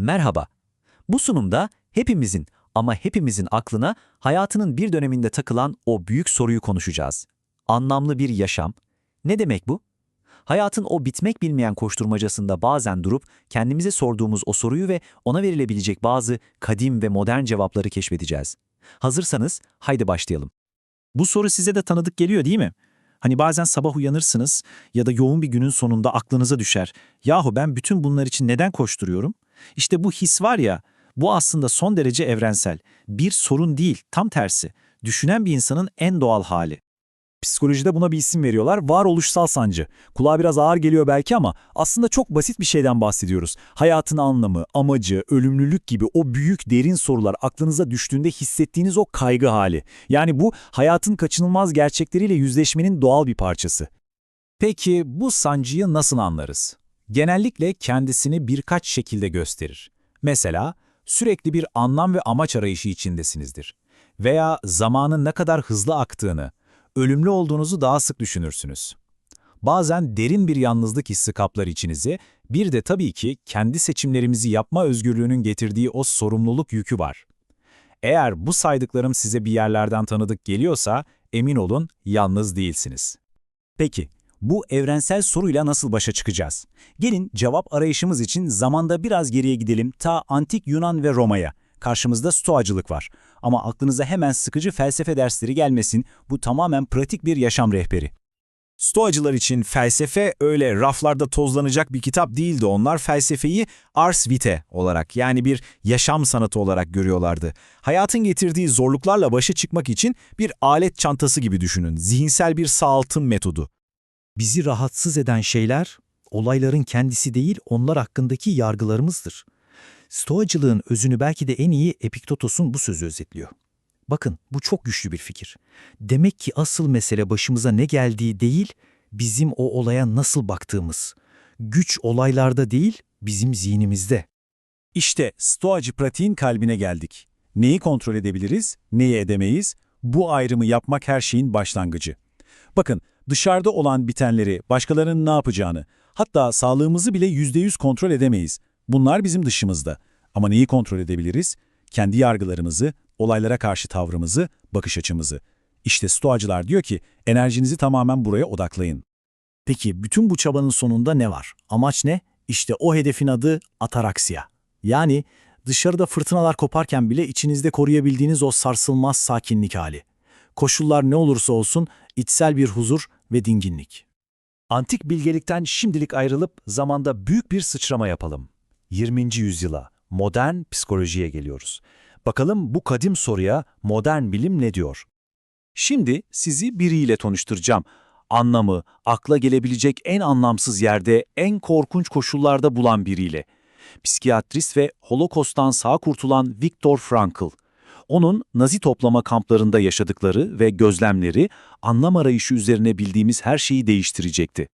Merhaba. Bu sunumda hepimizin ama hepimizin aklına hayatının bir döneminde takılan o büyük soruyu konuşacağız. Anlamlı bir yaşam. Ne demek bu? Hayatın o bitmek bilmeyen koşturmacasında bazen durup kendimize sorduğumuz o soruyu ve ona verilebilecek bazı kadim ve modern cevapları keşfedeceğiz. Hazırsanız haydi başlayalım. Bu soru size de tanıdık geliyor değil mi? Hani bazen sabah uyanırsınız ya da yoğun bir günün sonunda aklınıza düşer. Yahu ben bütün bunlar için neden koşturuyorum? İşte bu his var ya, bu aslında son derece evrensel. Bir sorun değil, tam tersi. Düşünen bir insanın en doğal hali. Psikolojide buna bir isim veriyorlar, varoluşsal sancı. Kulağa biraz ağır geliyor belki ama aslında çok basit bir şeyden bahsediyoruz. Hayatın anlamı, amacı, ölümlülük gibi o büyük derin sorular aklınıza düştüğünde hissettiğiniz o kaygı hali. Yani bu hayatın kaçınılmaz gerçekleriyle yüzleşmenin doğal bir parçası. Peki bu sancıyı nasıl anlarız? Genellikle kendisini birkaç şekilde gösterir. Mesela sürekli bir anlam ve amaç arayışı içindesinizdir. Veya zamanın ne kadar hızlı aktığını, ölümlü olduğunuzu daha sık düşünürsünüz. Bazen derin bir yalnızlık hissi kaplar içinizi, bir de tabii ki kendi seçimlerimizi yapma özgürlüğünün getirdiği o sorumluluk yükü var. Eğer bu saydıklarım size bir yerlerden tanıdık geliyorsa, emin olun yalnız değilsiniz. Peki, bu evrensel soruyla nasıl başa çıkacağız? Gelin cevap arayışımız için zamanda biraz geriye gidelim ta antik Yunan ve Roma'ya. Karşımızda stoacılık var. Ama aklınıza hemen sıkıcı felsefe dersleri gelmesin, bu tamamen pratik bir yaşam rehberi. Stoacılar için felsefe öyle raflarda tozlanacak bir kitap değildi. Onlar felsefeyi ars vitae olarak yani bir yaşam sanatı olarak görüyorlardı. Hayatın getirdiği zorluklarla başa çıkmak için bir alet çantası gibi düşünün. Zihinsel bir sağaltım metodu. Bizi rahatsız eden şeyler, olayların kendisi değil, onlar hakkındaki yargılarımızdır. Stoacılığın özünü belki de en iyi Epiktotos'un bu sözü özetliyor. Bakın, bu çok güçlü bir fikir. Demek ki asıl mesele başımıza ne geldiği değil, bizim o olaya nasıl baktığımız. Güç olaylarda değil, bizim zihnimizde. İşte stoacı pratiğin kalbine geldik. Neyi kontrol edebiliriz, neyi edemeyiz? Bu ayrımı yapmak her şeyin başlangıcı. Bakın, dışarıda olan bitenleri, başkalarının ne yapacağını, hatta sağlığımızı bile %100 kontrol edemeyiz. Bunlar bizim dışımızda. Ama neyi kontrol edebiliriz? Kendi yargılarımızı, olaylara karşı tavrımızı, bakış açımızı. İşte stoacılar diyor ki, enerjinizi tamamen buraya odaklayın. Peki bütün bu çabanın sonunda ne var? Amaç ne? İşte o hedefin adı ataraksiya. Yani dışarıda fırtınalar koparken bile içinizde koruyabildiğiniz o sarsılmaz sakinlik hali. Koşullar ne olursa olsun içsel bir huzur ve dinginlik. Antik bilgelikten şimdilik ayrılıp zamanda büyük bir sıçrama yapalım. 20. yüzyıla, modern psikolojiye geliyoruz. Bakalım bu kadim soruya modern bilim ne diyor? Şimdi sizi biriyle tanıştıracağım. Anlamı, akla gelebilecek en anlamsız yerde, en korkunç koşullarda bulan biriyle. Psikiyatrist ve Holokost'tan sağ kurtulan Viktor Frankl. Onun Nazi toplama kamplarında yaşadıkları ve gözlemleri anlam arayışı üzerine bildiğimiz her şeyi değiştirecekti.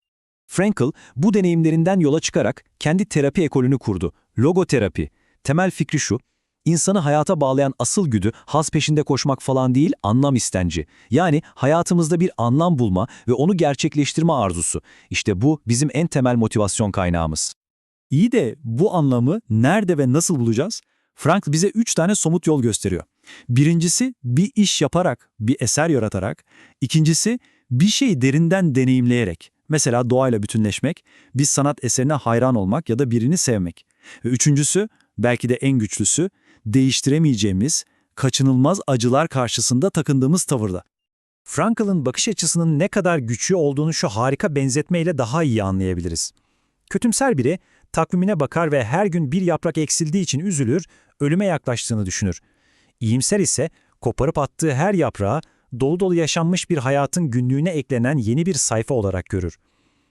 Frankl bu deneyimlerinden yola çıkarak kendi terapi ekolünü kurdu. Logoterapi. Temel fikri şu, insanı hayata bağlayan asıl güdü haz peşinde koşmak falan değil, anlam istenci. Yani hayatımızda bir anlam bulma ve onu gerçekleştirme arzusu. İşte bu bizim en temel motivasyon kaynağımız. İyi de bu anlamı nerede ve nasıl bulacağız? Frank bize üç tane somut yol gösteriyor. Birincisi bir iş yaparak, bir eser yaratarak. İkincisi bir şeyi derinden deneyimleyerek. Mesela doğayla bütünleşmek, bir sanat eserine hayran olmak ya da birini sevmek. Ve üçüncüsü, belki de en güçlüsü, değiştiremeyeceğimiz, kaçınılmaz acılar karşısında takındığımız tavırda. Frankl'ın bakış açısının ne kadar güçlü olduğunu şu harika benzetmeyle daha iyi anlayabiliriz. Kötümser biri, takvimine bakar ve her gün bir yaprak eksildiği için üzülür, ölüme yaklaştığını düşünür. İyimser ise koparıp attığı her yaprağı dolu dolu yaşanmış bir hayatın günlüğüne eklenen yeni bir sayfa olarak görür.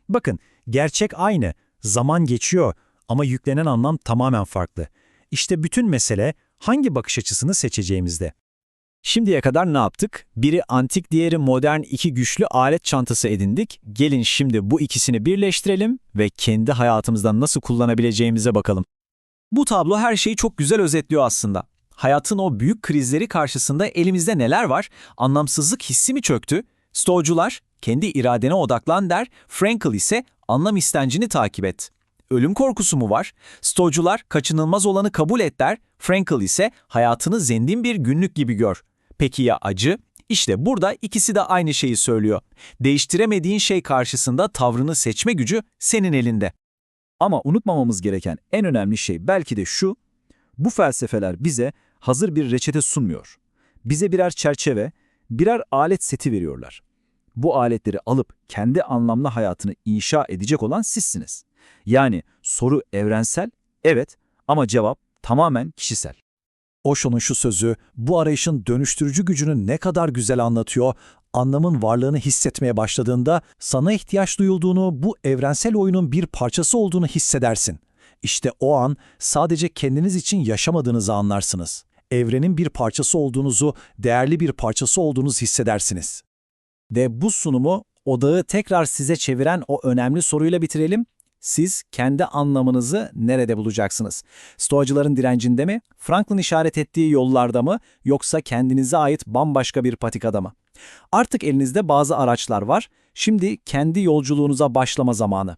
Bakın, gerçek aynı, zaman geçiyor ama yüklenen anlam tamamen farklı. İşte bütün mesele hangi bakış açısını seçeceğimizde. Şimdiye kadar ne yaptık? Biri antik, diğeri modern iki güçlü alet çantası edindik. Gelin şimdi bu ikisini birleştirelim ve kendi hayatımızda nasıl kullanabileceğimize bakalım. Bu tablo her şeyi çok güzel özetliyor aslında. Hayatın o büyük krizleri karşısında elimizde neler var? Anlamsızlık hissi mi çöktü? Stoğcular kendi iradene odaklan der, Frankl ise anlam istencini takip et. Ölüm korkusu mu var? Stocular kaçınılmaz olanı kabul et der, Frankl ise hayatını zengin bir günlük gibi gör. Peki ya acı? İşte burada ikisi de aynı şeyi söylüyor. Değiştiremediğin şey karşısında tavrını seçme gücü senin elinde. Ama unutmamamız gereken en önemli şey belki de şu, bu felsefeler bize hazır bir reçete sunmuyor. Bize birer çerçeve, birer alet seti veriyorlar. Bu aletleri alıp kendi anlamlı hayatını inşa edecek olan sizsiniz. Yani soru evrensel, evet ama cevap tamamen kişisel. Osho'nun şu sözü bu arayışın dönüştürücü gücünü ne kadar güzel anlatıyor, anlamın varlığını hissetmeye başladığında sana ihtiyaç duyulduğunu, bu evrensel oyunun bir parçası olduğunu hissedersin. İşte o an sadece kendiniz için yaşamadığınızı anlarsınız. Evrenin bir parçası olduğunuzu, değerli bir parçası olduğunuzu hissedersiniz. Ve bu sunumu odağı tekrar size çeviren o önemli soruyla bitirelim. Siz kendi anlamınızı nerede bulacaksınız? Stoacıların direncinde mi, Franklin işaret ettiği yollarda mı, yoksa kendinize ait bambaşka bir patikada mı? Artık elinizde bazı araçlar var. Şimdi kendi yolculuğunuza başlama zamanı.